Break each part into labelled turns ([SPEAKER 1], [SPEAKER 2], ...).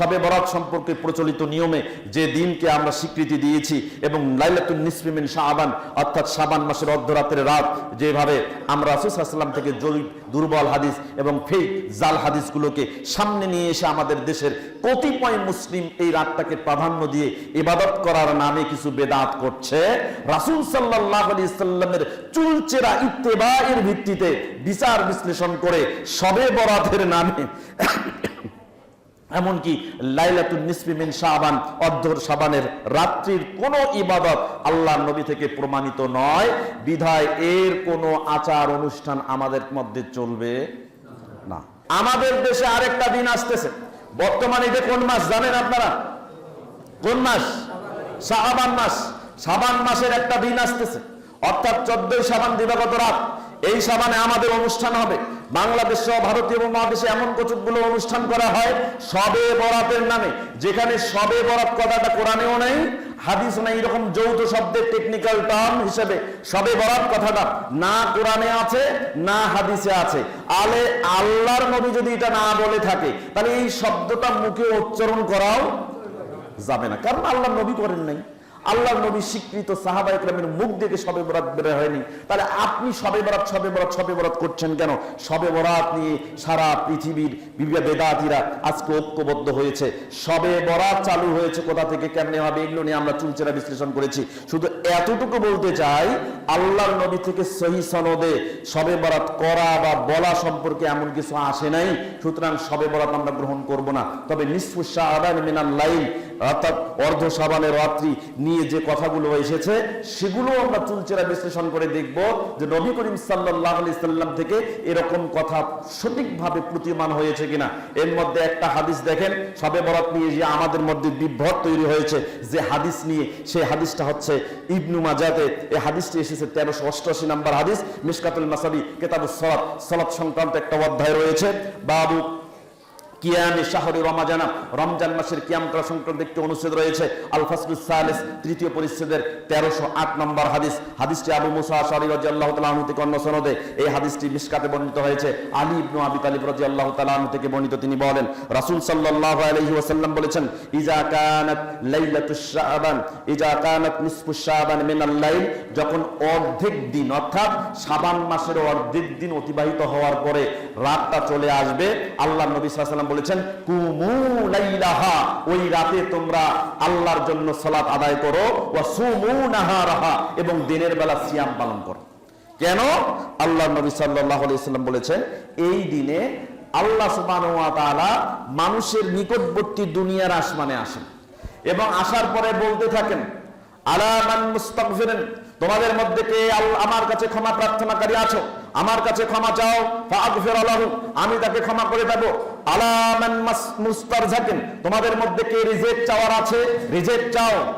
[SPEAKER 1] সবে বরাত সম্পর্কে প্রচলিত নিয়মে যে দিনকে আমরা স্বীকৃতি দিয়েছি এবং লাইলাতুল শাহবান অর্থাৎ শাবান মাসের অর্ধরাতের রাত, যেভাবে আমরা রাসুসাল্লাম থেকে জরিপ, দুর্বল হাদিস এবং ফেক, জাল হাদিসগুলোকে সামনে নিয়ে এসে আমাদের দেশের কতিপয় মুসলিম এই রাতটাকে প্রাধান্য দিয়ে ইবাদত করার নামে কিছু বেদাত করছে। রাসুল সাল্লাহ আলি সাল্লামের চুলচেরা ইত্তেবা এর ভিত্তিতে বিচার বিশ্লেষণ করে সবে বরাতের নামে এমনকি লাইলাতুল নিসফিমিন শাবান, অর্ধর শাবানের রাত্রির কোন ইবাদত আল্লাহ নবী থেকে প্রমাণিত নয়। বিধায় এর কোন আচার অনুষ্ঠান আমাদের মধ্যে চলবে না। আমাদের দেশে আরেকটা দিন আসতেছে। বর্তমানে এটা কোন মাস জানেন আপনারা? কোন মাস? শাবান মাস। শাবান মাসের একটা দিন আসতেছে। অর্থাৎ চোদ্দই সাবান দিবাগত রাত। এই সাবানে আমাদের অনুষ্ঠান হবে। বাংলাদেশ সহ ভারতীয় মহাদেশে এমন কচুকগুলো অনুষ্ঠান করা হয় সবে বরাতের নামে, যেখানে সবে বরাত কথাটা কোরআনেও নেই হাদিস নাই, এরকম যৌথ শব্দের টেকনিক্যাল টার্ম হিসেবে সবে বরাত কথাটা না কোরআনে আছে, না হাদিসে আছে। আলে আল্লাহর নবী যদি এটা না বলে থাকে, তাহলে এই শব্দটা মুখে উচ্চারণ করাও যাবে না, কারণ আল্লাহ নবী করেন নাই। আল্লাহ নবী স্বীকৃত সাহাবা ইকরামের মুখ দেখে সবে বরাত বের হয়নি। তাহলে আপনি সবে বরাত সবে বরাত সবে বরাত করছেন কেন? সবে বরাত নিয়ে সারা পৃথিবীর বিভিন্ন বেদাতিরা আজকে ঐক্যবদ্ধ হয়েছে। সবে বরাত চালু হয়েছে কোথা থেকে? কেমনে হবে? এগুলো নিয়ে আমরা চুলচেরা বিশ্লেষণ করেছি। শুধু এতটুকু বলতে চাই, আল্লাহর নবী থেকে সহি সনদে সবে বরাত করা বা বলা সম্পর্কে এমন কিছু আসে নাই, সুতরাং সবে বরাত আমরা গ্রহণ করব না। তবে নিসফুসা আদান মিনাল লাইল, অর্থাৎ অর্ধ সাবানের রাত্রি নিয়ে যে কথাগুলো এসেছে, সেগুলো আমরা চুলচেরা বিশ্লেষণ করে দেখব যে নবী করিম সাল্লাহ আলি সাল্লাম থেকে এরকম কথা সঠিকভাবে প্রতীয়মান হয়েছে কিনা। এর মধ্যে একটা হাদিস দেখেন, সবে বরাত নিয়ে যে আমাদের মধ্যে বিভ্রত তৈরি হয়েছে, যে হাদিস নিয়ে, সেই হাদিসটা হচ্ছে ইবনু মাজাতে এই হাদিসটি এসেছে তেরোশো অষ্টআশি নাম্বার হাদিস মিসকাতুল মাসাবি কেতাবুস সলাৎ সলাৎ সংক্রান্ত একটা অধ্যায় রয়েছে। বাবু কিয়ামে শাহরি রমাজানা। রমজান মাসের কিয়াম করা সংক্রান্ত একটি অনুচ্ছেদ রয়েছে। আল ফাসলুস সালিস, তৃতীয় পরিচ্ছেদের তেরোশো আট নম্বর হাদিস। হাদিসটি আবু মুসা আশারি রাজি আল্লাহ তালাহু থেকে অন্য সনদে এই হাদিসটি মিসকাতে বর্ণিত হয়েছে। আলী ইবনু আবি তালিব রাজি আল্লাহ তালাহু থেকে বর্ণিত তিনি বলেন, রাসূল সাল্লাল্লাহু আলাইহি ওয়াসাল্লাম বলেছেন, ইজা কানাত লাইলাতুশ ইজা কানাত নিসফুশ শাবান মিনাল যখন অর্ধেক দিন, অর্থাৎ শাবান মাসের অর্ধেক দিন অতিবাহিত হওয়ার পরে রাতটা চলে আসবে, আল্লাহ নবী ওয়াসাল্লাম বলেছেন, কুমু লাইলাহা, ওই রাতে তোমরা আল্লাহর জন্য সালাত আদায় করো, ওয়া সুমু নাহারাহা, এবং দিনের বেলা সিয়াম পালন করো। কেন? আল্লাহ নবী সাল্লাল্লাহু সাল্লাম বলেছেন, এই দিনে আল্লাহ সুবহানাহু মানুষের নিকটবর্তী দুনিয়ার আসমানে আসেন, এবং আসার পরে বলতে থাকেন আলামান মুস্তাগফিরিন তোমাদের মধ্যে কে আল- আমার কাছে ক্ষমা প্রার্থনাকারী আছো? আমার কাছে ক্ষমা চাও? আমি তাকে ক্ষমা করে দেব আলামান মাস- মুস্তারজাকিন, তোমাদের মধ্যে কে রিজেক্ট চাওয়ার আছে? রিজেক্ট চাও।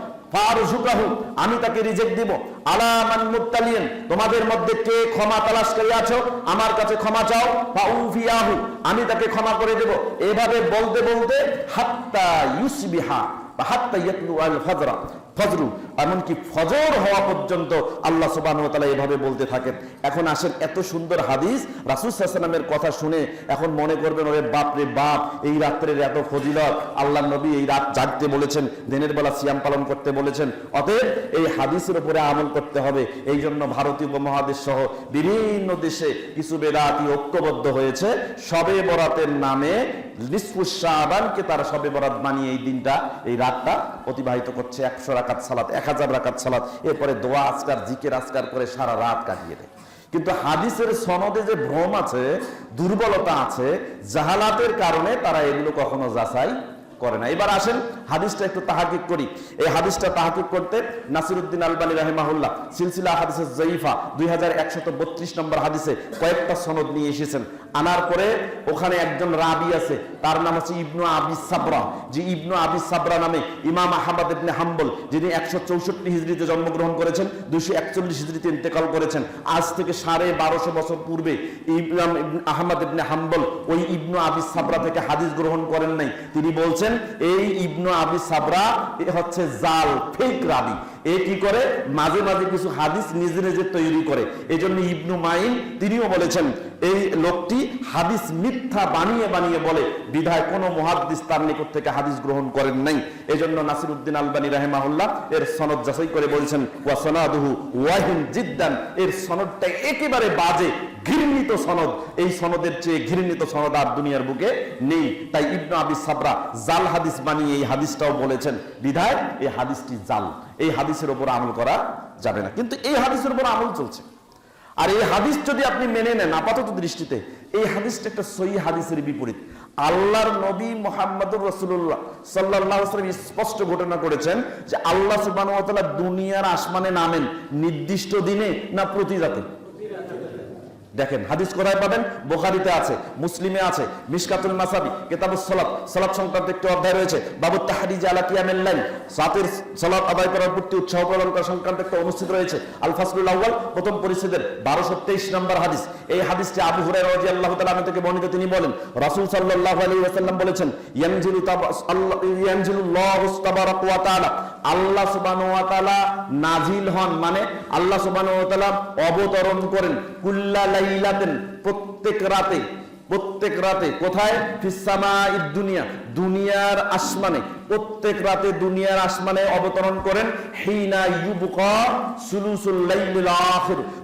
[SPEAKER 1] আমি তাকে রিজেক্ট দিব। আলামান মুত্তালিন তোমাদের মধ্যে কে ক্ষমা তালাশকারী আছো? আমার কাছে ক্ষমা চাও। ফাউফিয়াহু, আমি তাকে ক্ষমা করে দেব। এভাবে বলতে বলতে হাত্তা ইউসবিহা, বা হাত্তা ইয়াতলু আল ফজরা। ফজরু এমনকি ফজর হওয়া পর্যন্ত আল্লাহ তাআলা এভাবে বলতে থাকেন। এখন আসেন এত সুন্দর হাদিস, রাসূল সাল্লাল্লাহু কথা শুনে এখন মনে করবেন, ওরে বাপ রে বাপ, এই রাত্রের এত ফজিলত। আল্লাহ নবী এই রাত জাগতে বলেছেন, দিনের বেলা সিয়াম পালন করতে বলেছেন। অতএব এই হাদিসের উপরে আমল করতে হবে। এই জন্য ভারতীয় উপমহাদেশ সহ বিভিন্ন দেশে কিছু বেদাতি ঐক্যবদ্ধ হয়েছে। সবে বরাতের নামে নিসফুস শাবানকে তারা সবে বরাত বানিয়ে এই দিনটা, এই রাতটা অতিবাহিত করছে একশো রাকাত সালাত এক হাজার রাকাত সালাত, এরপরে দোয়া, আজকার, জিকের, আজকার করে সারা রাত কাটিয়ে দেয়। কিন্তু হাদিসের সনদে যে ভ্রম আছে, দুর্বলতা আছে, জাহালাতের কারণে তারা এগুলো কখনো যাচাই করে না। এবার আসেন, হাদিসটা একটু তাহাকিক করি। এই হাদিসটা তাহাকিক করতে নাসিরুদ্দিন আলবানী রাহেমাহুল্লাহ সিলসিলা হাদিসের জয়ীফা দুই হাজার একশত বত্রিশ নম্বর হাদিসে কয়েকটা সনদ নিয়ে এসেছেন। আনার পরে ওখানে একজন রাবি আছে, তার নাম হচ্ছে ইবনু আবি সাবরা। যে ইবনু আবি সাবরা নামে ইমাম আহমদ ইবনে হাম্বল, যিনি একশো চৌষট্টি হিজড়িতে জন্মগ্রহণ করেছেন, দুইশো একচল্লিশ হিজড়িতে ইন্তেকাল করেছেন। আজ থেকে সাড়ে বারোশো বছর পূর্বে ইমাম ইবনে আহমদ ইবনে হাম্বল ওই ইবনু আবি সাবরা থেকে হাদিস গ্রহণ করেন নাই। তিনি বলছেন বলেছেন এই ইবনু আবি সাবরা হচ্ছে জাল ফেক রাবি। এ কি করে? মাঝে মাঝে কিছু হাদিস নিজে নিজে তৈরি করে। এই জন্য ইবনু মাইন তিনিও বলেছেন, এই লোকটি হাদিস মিথ্যা বানিয়ে বানিয়ে বলে, বিধায় কোনো মহাদিস তার নিকট থেকে হাদিস গ্রহণ করেন নাই। এই জন্য নাসির উদ্দিন আলবানী রাহেমাহুল্লাহ এর সনদ যাচাই করে বলছেন, ওয়া সনাদুহু ওয়াহিন জিদ্দান। এর সনদটা একেবারে বাজে ঘৃণিত সনদ। এই সনদের চেয়ে ঘৃণিত সনদ আর দুনিয়ার বুকে নেই। তাই ইবনু আবি সাবরা জাল হাদিস বানিয়ে এই হাদিসটাও বলেছেন, বিধায় এই হাদিসটি জাল। এই হাদিসের উপর আমল করা যাবে না। কিন্তু এই হাদিসের উপর আমল চলছে। আর এই হাদিস যদি আপনি মেনে নেন আপাতত দৃষ্টিতে, এই হাদিসটা একটা সহি হাদিসের বিপরীত। আল্লাহর নবী মোহাম্মদুর রসুল্লাহ সাল্লাহ স্পষ্ট ঘটনা করেছেন যে আল্লাহ সুবাহ দুনিয়ার আসমানে নামেন, নির্দিষ্ট দিনে না প্রতি রাতে। দেখেন, হাদিস কোথায় পাবেন? বোখারিতে আছে, মুসলিমে আছে, মিশকাতুল মাসাবি কেতাবুস সালাত সালাত সংক্রান্ত একটি অধ্যায় রয়েছে, বাবু তাহারিজ আলা কিয়ামেল লাইল। সাতের সালাত আদায় করার প্রতি উৎসাহ প্রদান করা সংক্রান্ত একটা অনুষ্ঠিত রয়েছে আল ফাসলুল আউয়াল, প্রথম পরিচ্ছেদের 1223 নম্বর হাদিস। এই হাদিসটি আবু হুরায়রা রাদিয়াল্লাহু তাআলা আনহু থেকে বর্ণিত, তিনি বলেন, রাসূল সাল্লাল্লাহু আলাইহি ওয়াসাল্লাম বলেছেন, ইয়ানজিলু আল্লাহ ইয়ানজিলুল্লাহু তাবারাক আল্লাহ নাজিল হন মানে আল্লাহ ওয়া অবতরণ করেন। প্রত্যেক রাতে প্রত্যেক রাতে। কোথায়? দুনিয়া। দুনিয়ার আসমানে। প্রত্যেক রাতে দুনিয়ার আসমানে অবতরণ করেন। হিনা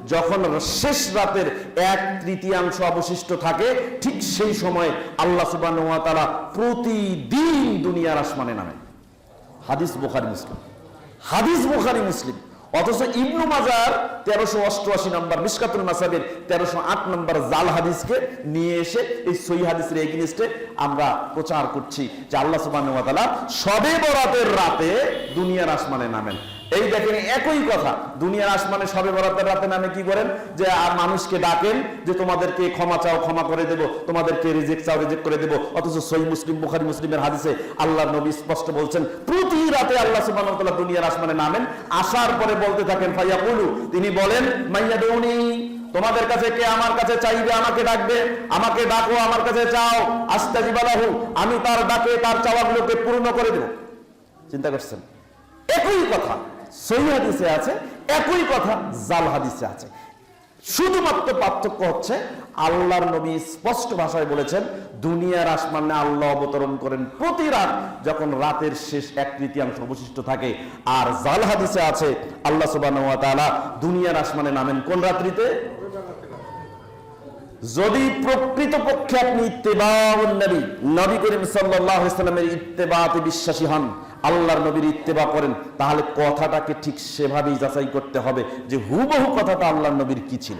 [SPEAKER 1] যখন শেষ রাতের এক তৃতীয়াংশ অবশিষ্ট থাকে, ঠিক সেই সময় আল্লাহ তাআলা প্রতিদিন দুনিয়ার আসমানে নামেন হাদিস বুখারী, মুসলিম। হাদিস বুখারী, মুসলিম। অথচ ইবনু মাজার তেরোশো অষ্টআশি নম্বর মিসকাতুল মাসাবের তেরোশো আট নম্বর জাল হাদিসকে নিয়ে এসে এই সই হাদিসের এগিনিস্টে আমরা প্রচার করছি যে আল্লাহ সুবাহ সবে বরাতের রাতে দুনিয়ার আসমানে নামেন। এই দেখেন একই কথা। দুনিয়ার আসমানে সবে বরাতের রাতে নামে কি করেন? যে আর মানুষকে ডাকেন যে তোমাদেরকে ক্ষমা চাও, ক্ষমা করে দেব, তোমাদেরকে রিজেক্ট চাও রিজেক্ট করে দেব। অথচ সহি মুসলিম, বুখারি মুসলিমের হাদিসে আল্লাহ নবী স্পষ্ট বলছেন, প্রতি রাতে আল্লাহ তাআলা দুনিয়ার আসমানে নামেন, আসার পরে বলতে থাকেন ফাইয়া কুলু তিনি বলেন মাইয়া দেউনি তোমাদের কাছে কে আমার কাছে চাইবে, আমাকে ডাকবে? আমাকে ডাকো, আমার কাছে চাও। আস্তা আস্তাজিবালাহু, আমি তার ডাকে, তার চাওয়াগুলোকে পূর্ণ করে দেব। চিন্তা করছেন? একই কথা। সহি হাদিসে আছে, একই কথা জাল হাদিসে আছে। শুধুমাত্র পার্থক্য হচ্ছে, আল্লাহর নবী স্পষ্ট ভাষায় বলেছেন, দুনিয়ার আসমানে আল্লাহ অবতরণ করেন প্রতি রাত, যখন রাতের শেষ এক তৃতীয়াংশ অবশিষ্ট থাকে। আর জাল হাদিসে আছে, আল্লাহ সুবাহ দুনিয়ার আসমানে নামেন কোন রাত্রিতে? যদি প্রকৃতপক্ষে আপনি ইত্তেবাউন নবী নবী করিম সাল্লাহ ইসলামের ইত্তেবাতে বিশ্বাসী হন, আল্লাহর নবীর ইত্তেবা করেন, তাহলে কথাটাকে ঠিক সেভাবেই যাচাই করতে হবে যে হুবহু কথাটা আল্লাহর নবীর কি ছিল।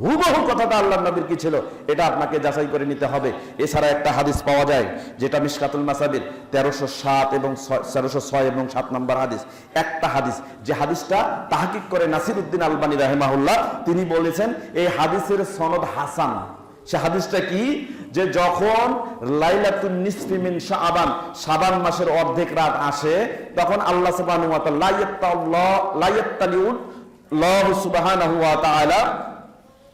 [SPEAKER 1] হুবহু কথাটা আল্লাহ নবীর কি ছিল? এটা আপনাকে যাচাই করে নিতে হবে। এছাড়া একটা হাদিস পাওয়া যায়, যেটা মিশকাতুল মাসাবির তেরোশো সাত এবং তেরোশো ছয় এবং সাত নম্বর হাদিস। একটা হাদিস, যে হাদিসটা তাহাকিক করে নাসির উদ্দিন আলবানী রাহেমাহুল্লাহ, তিনি বলেছেন, এই হাদিসের সনদ হাসান। সে হাদিসটা কি? যে যখন লাইলাতুন নিসফি মিন শাবান মাসের অর্ধেক রাত আসে, তখন আল্লাহ সুবহানাহু ওয়া তাআলা ওয়া তাআলা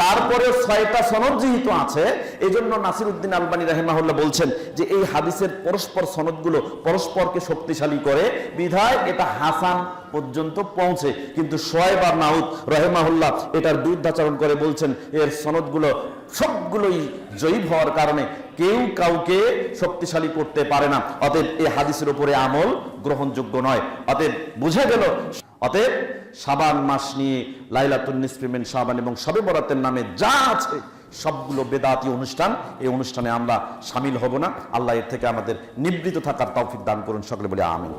[SPEAKER 1] তারপরে ছয়টা সনদ যেহেতু আছে এই জন্য নাসির উদ্দিন আলবানী রাহেমাহুল্লাহ বলছেন যে এই হাদিসের পরস্পর সনদগুলো পরস্পরকে শক্তিশালী করে, বিধায় এটা হাসান পর্যন্ত পৌঁছে। কিন্তু সোয়েব আর নাউদ রহেমাহুল্লাহ এটার বিরুদ্ধাচরণ করে বলছেন, এর সনদগুলো সবগুলোই জয়ীব হওয়ার কারণে কেউ কাউকে শক্তিশালী করতে পারে না। অতএব এই হাদিসের উপরে আমল গ্রহণযোগ্য নয়। অতএব বুঝে গেল, অতএব সাবান মাস নিয়ে লাইলাতুন নিসফিমেন সাবান এবং সবে বরাতের নামে যা আছে, সবগুলো বেদাতি অনুষ্ঠান, এই অনুষ্ঠানে আমরা সামিল হব না। আল্লাহ এর থেকে আমাদের নিবৃত থাকার তৌফিক দান করুন সকলে বলে আমিন।